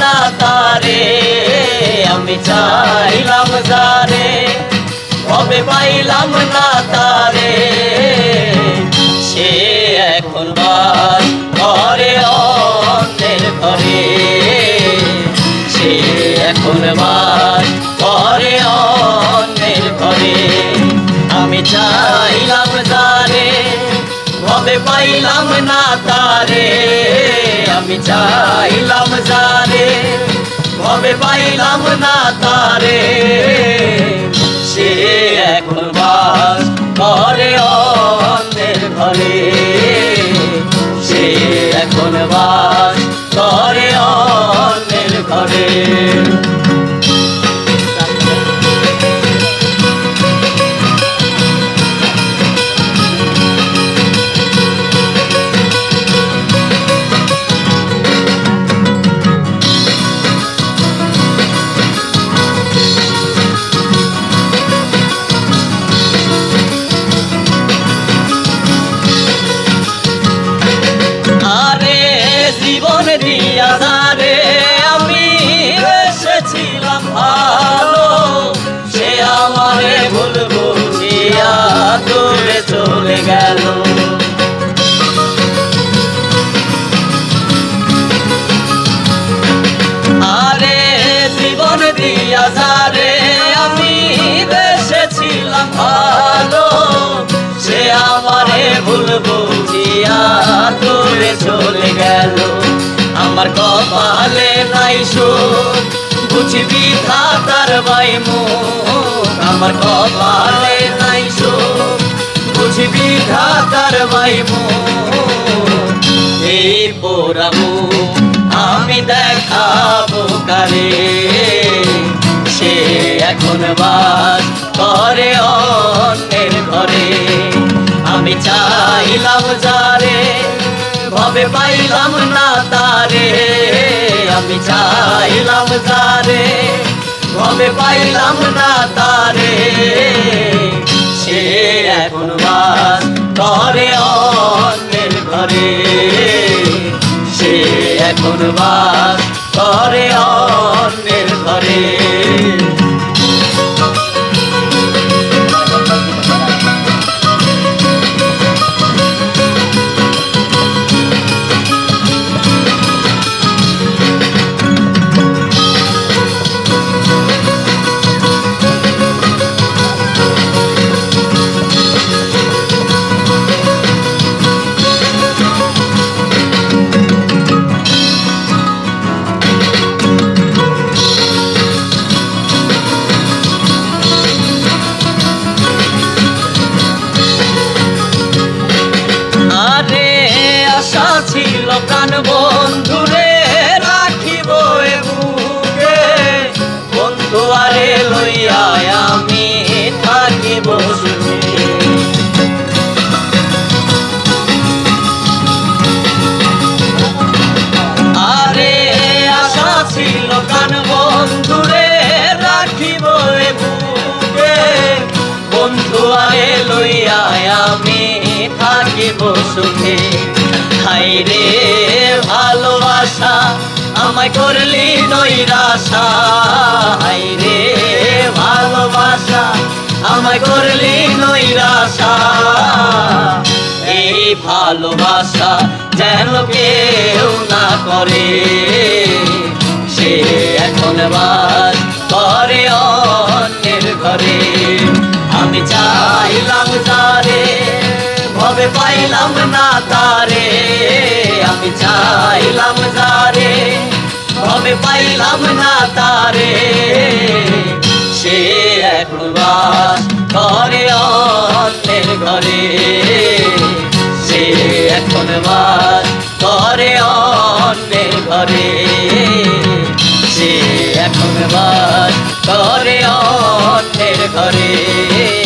না তারে আমি চাইলাম জারে কবে পাইলাম না তারে সে এখন বাস পাইলাম না তারে, আমি চাইলাম যারে ভবে পাইলাম না তারে। সে এখন বাস ঘরে অন্ধের ঘরে, সে এখন বাস দিয়া রে আমি এসেছিলাম ভালো। সে আমারে ভুল বুঝিয়া দূরে চলে গেল। আরে জীবন দিয়া রে আমি এসেছিলাম ভালো। সে আমারে ভুল বুঝিয়া আমার কপালে নাই সুখ বুঝবি তার বাই আমার কপালে নাই সুখ বুঝবি তার বাই এই পোড়াবো, আমি দেখাবো কারে। সে এখন বাস করে অন্যের ঘরে। আমি চাইলাম যারে ভবে পাইলাম না তারে? আমি চাইলাম যারে ভবে পাইলাম না তারে? সে এখন বাস করে অন্যের ঘরে। সে এখন বাস করে অন্যের ঘরে। বন্ধুরে রাখিব বুকে। বন্ধু আরে আমি থাকিব আরে আশা ছিল প্রাণ বন্ধুরে রাখিব বুকে। বন্ধু আরে আমি থাকিব সুখে। হাই ভালোবাসা আমায় করলি নৈরাশা। হাই রে, ভালোবাসা, আমায় করলি নৈরাশা। এই ভালোবাসা যেন কেউ না করে, সে এখন বাস করে অন্যের ঘরে। আমি চাইলাম যারে, ভবে পাইলাম না তারে। চাইলাম যারে ভবে পাইলাম না তারে। সে এখন বাস করে অন্যের ঘরে, সে এখন বাস করে অন্যের ঘরে। সে এখন বাস করে অন্যের ঘরে।